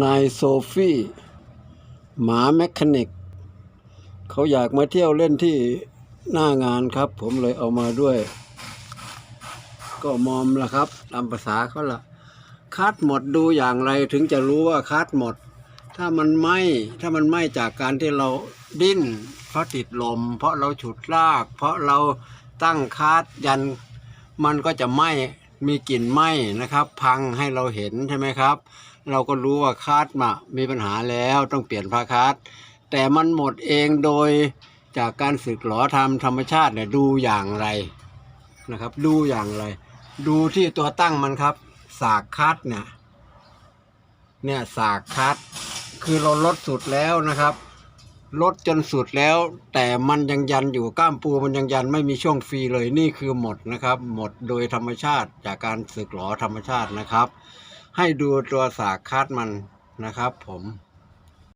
นายโซฟี่หมาแมคคานิกเขาอยากมาเที่ยวเล่นที่หน้างานครับ ผมเลยเอามาด้วย ก็มอมละครับตามภาษาเขาละคัดหมดดูอย่างไรถึงจะรู้ว่าคัดหมด ถ้ามันไหมถ้ามันไหมจากการที่เราดิ้น เพราะติดลม เพราะเราฉุดลาก เพราะเราตั้งคาดยันมันก็จะไหม มีกลิ่นไหม้นะครับ พังให้เราเห็นใช่ไหมครับ เราก็รู้ว่าคาดมามีปัญหาแล้วต้องเปลี่ยนผ้าคาดแต่มันหมดเองโดยจากการสึกหลอทำธรรมชาติเนี่ยดูอย่างไรนะครับ ดูอย่างไร ดูที่ตัวตั้งมันครับ สากคัดเนี่ยเนี่ยสากคัด คือเราลดสุดแล้วนะครับ ลดจนสุดแล้ว แต่มันยังยันอยู่ก้ามปูมันยังยันไม่มีช่วงฟรีเลยนี่คือหมดนะครับ หมดโดยธรรมชาติจากการสึกหลอธรรมชาตินะครับ ให้ดูตัวสากคัดมันนะครับผม